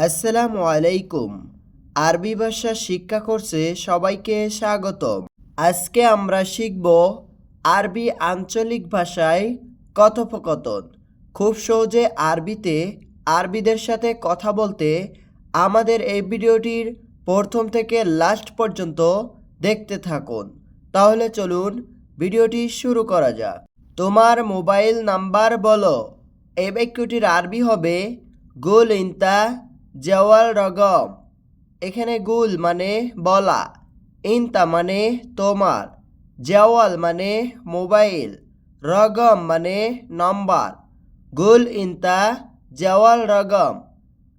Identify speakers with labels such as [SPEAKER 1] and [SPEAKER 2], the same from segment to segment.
[SPEAKER 1] আসসালামু আলাইকুম। আরবি ভাষা শিক্ষা কোর্সে সবাইকে স্বাগতম। আজকে আমরা শিখব আরবি আঞ্চলিক ভাষায় কথোপকথন। খুব সহজে আরবিতে আরবিদের সাথে কথা বলতে আমাদের এই ভিডিওটির প্রথম থেকে লাস্ট পর্যন্ত দেখতে থাকুন। তাহলে চলুন ভিডিওটি শুরু করা যাক। তোমার মোবাইল নাম্বার বলো। এই বাক্যটির আরবি হবে গুল ইন্তা জওয়াল রগম। এখানে গুল মানে বলা, ইন্তা মানে তোমার, জওয়াল মানে মোবাইল, রগম মানে নম্বর। গুল, ইন্তা, জওয়াল, রগম,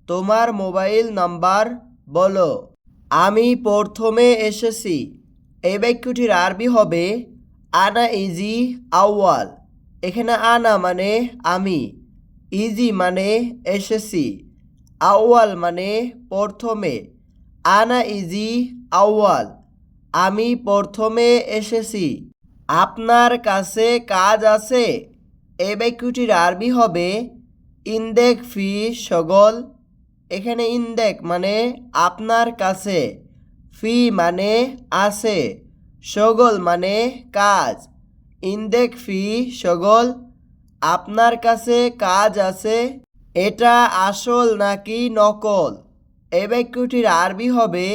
[SPEAKER 1] তোমার মোবাইল নাম্বার বলো। আমি প্রথমে এসেছি। এই বাক্যটির আরবি হবে, আনা ইজি আউয়াল। এখানে আনা মানে আমি, ইজি মানে এসেছি। আউয়াল মানে প্রথমে। আনা ইজি আউয়াল। আমি প্রথমে এসেছি। আপনার কাছে কাজ আছে? এই বাক্যটির আরবি হবে ইন্দেক ফি সগল। এখানে ইন্দেক মানে আপনার কাছে। ফি মানে আছে। সগল মানে কাজ। ইন্দেক ফি সগল। আপনার কাছে কাজ আছে? এটা আসল নাকি নকল? এই বাক্যটির আরবি হবে,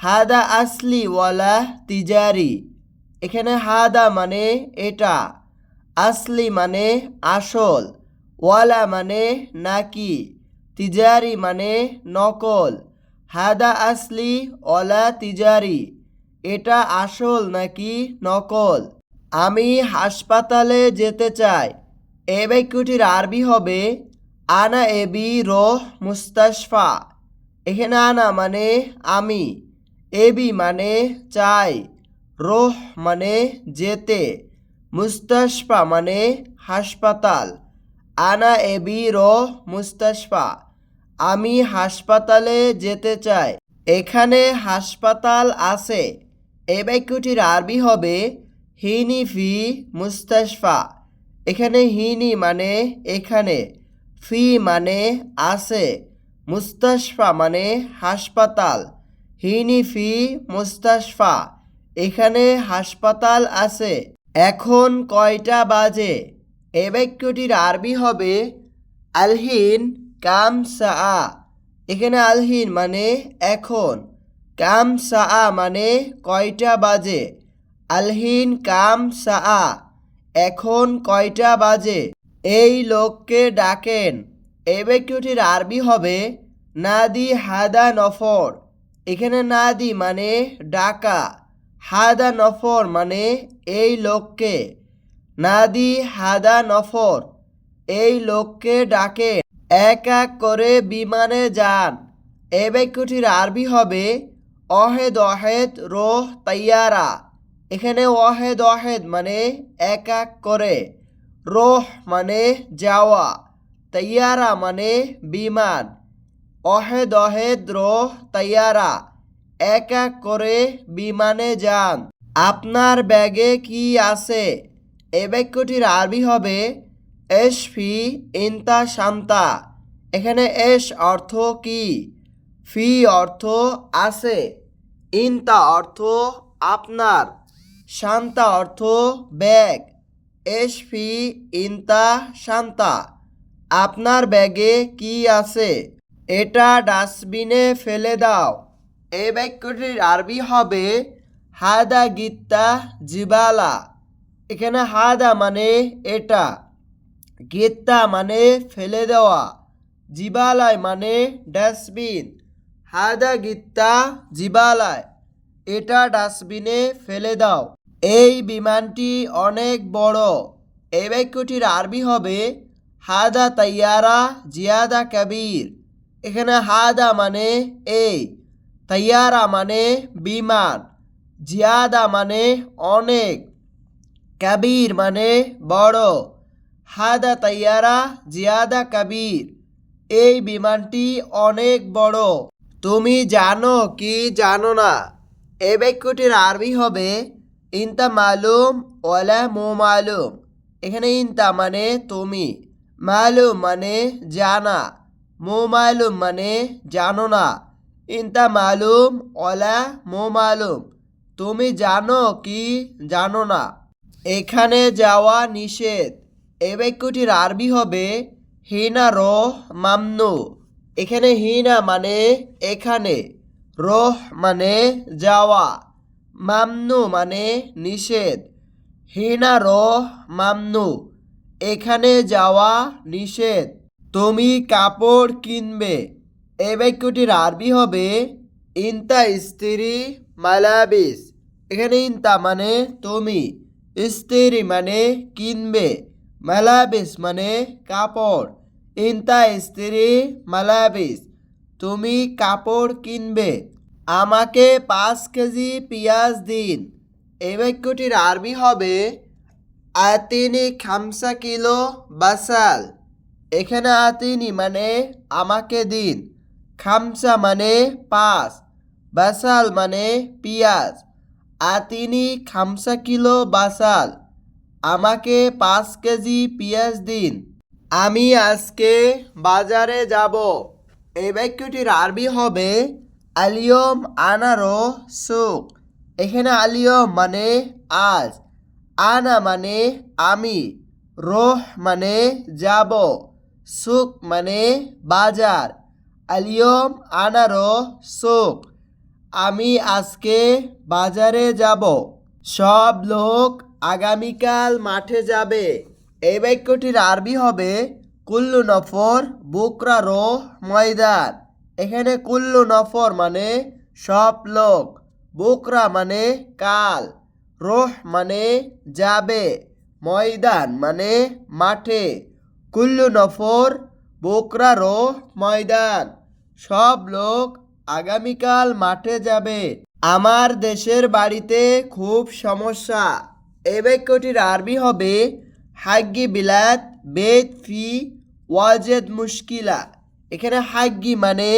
[SPEAKER 1] হাদা আসলি ওয়ালা তিজারি। এখানে হাদা মানে এটা, আসলি মানে আসল, ওয়ালা মানে নাকি, তিজারি মানে নকল, হাদা আসলি ওয়ালা তিজারি। এটা আসল নাকি নকল? আমি হাসপাতালে যেতে চাই। এ বাক্যটির আরবি হবে আনা এবি রোহ মুস্তাশফা। এখানে আনা মানে আমি। এবি মানে চাই। রোহ মানে যেতে মুস্তাশফা মানে হাসপাতাল। আনা এবি রোহ মুস্তাশফা। আমি হাসপাতালে যেতে চাই। এখানে হাসপাতাল আছে। এই বাক্যটির আরবি হবে হিনি ফি মুস্তাশফা। এখানে হিনি মানে এখানে। ফি মানে আছে, মুস্তাশফা মানে হাসপাতাল। হিনি ফি, মুস্তাশফা, এখানে হাসপাতাল আছে। এখন কয়টা বাজে? এ বাক্যটির আরবি হবে আলহিন কাম সা এখানে আলহিন মানে এখন কাম সা মানে কয়টা বাজে? আলহিন কাম সা এখন কয়টা বাজে? এই লোককে ডাকেন। এই বাক্যটির আরবি হবে নাদি হাদা নফর। এখানে নাদি মানে ডাকা, হাদা নফর মানে এই লোককে। নাদি হাদা নফর, এই লোককে ডাকে এক এক করে বিমানে যান। এ বাক্যটির আরবি হবে অহেদ অহেদ রোহ তাইয়ারা। এখানে ওয়াহেদ ওয়াহেদ মানে এক এক করে। রোহ মানে যাওয়া তৈয়ারা মানে বিমান। অহেদ অহেদ রোহ তৈয়ারা এক এক করে বিমানে যান। আপনার ব্যাগে কি আছে? এ বাক্যটির আরবি হবে এস ফি ইন্তা শান্তা। এখানে এস অর্থ কি? ফি অর্থ আছে, ইন্তা অর্থ আপনার, শান্তা অর্থ ব্যাগ। এস ফি ইন্তা শান্তা আপনার ব্যাগে কি আছে? এটা ডাস্টবিনে ফেলে দাও। এই বাক্যটির আরবি হবে হাদা গিত্তা জিবালা। এখানে হাদা মানে এটা, গিত্তা মানে ফেলে দেওয়া জিবালায় মানে ডাস্টবিন হাদা গিত্তা জিবালায়। এটা ডাস্টবিনে ফেলে দাও। এই বিমানটি অনেক বড়। এই বাক্যটির আরবি হবে হাদা তাইয়ারা জিয়াদা কাবির। এখানে হাদা মানে এই তাইয়ারা মানে বিমান, জিয়াদা মানে অনেক, কাবির মানে বড়। হাদা তাইয়ারা জিয়াদা কাবির, এই বিমানটি অনেক বড়। তুমি জানো কি জানো না? এই বাক্যটির আরবি হবে ইনতা মালুম ওয়ালা মো মালুম। এখানে ইনতা মানে তুমি, মালুম মানে জানা, মো মালুম মানে জানো না। ইনতা মালুম ওলা মো মালুম, তুমি জানো কি জানো না। এখানে যাওয়া নিষেধ। এ বাক্যটির আরবি হবে হিনা রোহ মামনু। এখানে হিনা মানে এখানে, রোহ মানে যাওয়া। মামনু মানে নিষেধ। হিনা রোহ মামনু, এখানে যাওয়া নিষেধ। তুমি কাপড় কিনবে এই বাক্যটির আরবি হবে ইনতা স্ত্রী মালাবিস। এখানে ইনতা মানে তুমি স্ত্রী মানে কিনবে, মালাবিস মানে কাপড়। ইনতা স্ত্রী মালাবিস, তুমি কাপড় কিনবে। আমাকে পাঁচ কেজি পেঁয়াজ দিন। এই বাক্যটির আরবি হবে, আতিনি খামসা কিলো বাসাল। এখানে আতিনি মানে আমাকে দিন, খামসা মানে পাঁচ, বাসাল মানে পিঁয়াজ। আতিনি খামসা কিলো বাসাল, আমাকে পাঁচ কেজি পেঁয়াজ দিন। আমি আজকে বাজারে যাব। এই বাক্যটির আরবি হবে আলিয়ম আনারো সুক। এখানে আলিয়ম মানে আজ, আনা মানে আমি, রোহ মানে যাব, সুক মানে বাজার। আলিয়ম আনারো সুক, আমি আজকে বাজারে যাব। সব লোক আগামীকাল মাঠে যাবে। এই বাক্যটির আরবি হবে, কুল্লু নফর বুকরা রোহ ময়দান। এখানে কুল্লু নফর মানে সব লোক, বোকরা মানে কাল, রোহ মানে যাবে, ময়দান মানে মাঠে, কুল্লু নফর, বুকরা রো ময়দান। সব লোক আগামীকাল মাঠে যাবে। আমার দেশের বাড়িতে খুব সমস্যা। এই বাক্যটির আরবি হবে হাগ্গি বিলাত বেদ ফি ওয়াজেদ মুশকিলা। এখানে হাগ্গি মানে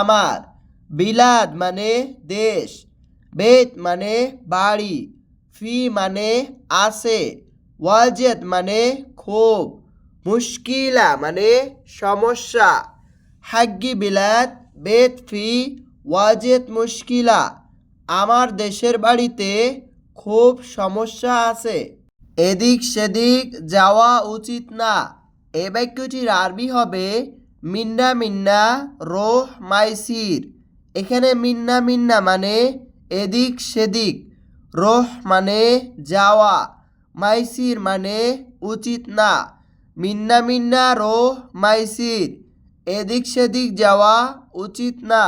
[SPEAKER 1] আমার, বিলাদ মানে দেশ বেদ মানে বাড়ি, ফি মানে আসে ওয়াজেদ মানে খুব মুশকিলা মানে সমস্যা। হাগ্গি বিলাত বেদ ফি, ওয়াজেদ, মুশকিলা, আমার দেশের বাড়িতে খুব সমস্যা আছে। এদিক সেদিক যাওয়া উচিত না। এ বাক্যটির আরবি হবে মিন্না মিন্না, রোহ মাইসির এখানে মিন্না মিন্না মানে এদিক সেদিক। রোহ মানে যাওয়া মাইসির মানে উচিত না। মিন্না মিন্না, রোহ মাইসির এদিক সেদিক যাওয়া উচিত না।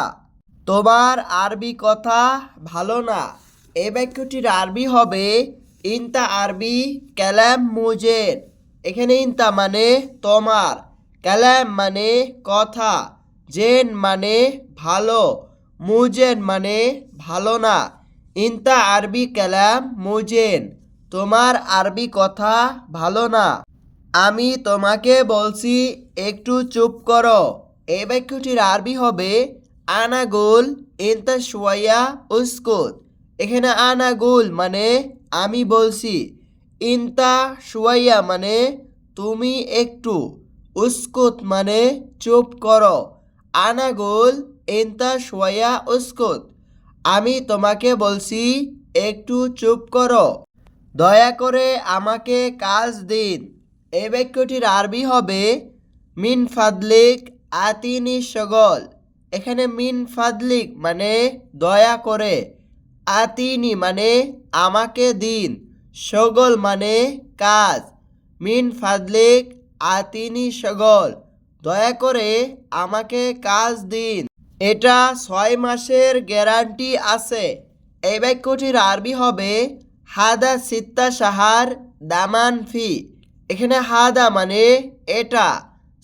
[SPEAKER 1] তোমার আরবি কথা ভালো না। এই বাক্যটির আরবি হবে ইনতা আরবি ক্যালাম মুজেন এখানে ইনতা মানে তোমার। ক্যালাম মানে কথা জেন মানে ভালো, মুজেন মানে ভালো না। ইনতা আরবি ক্যালাম মুজেন, তোমার আরবি কথা ভালো না। আমি তোমাকে বলছি, একটু চুপ করো। এই বাক্যটির আরবি হবে, আনাগুল ইনতা শুয়াইয়া উস্কুত। এখানে আনাগুল মানে আমি বলছি, ইনতা শুয়াইয়া মানে তুমি একটু। উস্কুত মানে চুপ করো। আনাগুল ইনতা শুয়াইয়া উস্কুত। আমি তোমাকে বলছি, একটু চুপ করো। দয়া করে আমাকে কাজ দিন। এই বাক্যটির আরবি হবে, মিন ফাদলিক আতিনি সগল এখানে মিন ফাদলিক মানে দয়া করে। আতিনি মানে আমাকে দিন। সগল মানে কাজ। মিন ফাদলিক আতিনি সগল, দয়া করে আমাকে কাজ দিন। এটা ছয় মাসের গ্যারান্টি আছে। এই বাক্যটির আরবি হবে, হাদা সিত্তা সাহার দামান ফি। এখানে হাদা মানে এটা,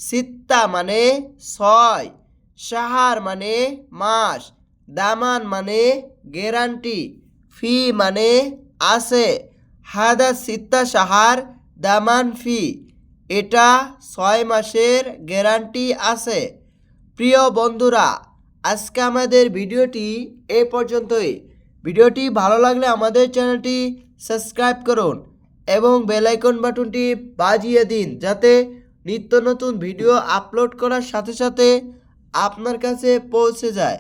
[SPEAKER 1] সিত্তা মানে ছয়, সাহার মানে মাস, দামান মানে গ্যারান্টি, ফি মানে আছে, হাদা সিত্তা সাহার দামান ফি। এটা ছয় মাসের গ্যারান্টি আছে। প্রিয় বন্ধুরা, আজকে আমাদের ভিডিওটি এ পর্যন্তই। ভিডিওটি ভালো লাগলে আমাদের চ্যানেলটি সাবস্ক্রাইব করুন এবং বেলাইকন বাটনটি বাজিয়ে দিন যাতে নিত্য নতুন ভিডিও আপলোড করার সাথে সাথে আপনার কাছে পৌঁছে যায়।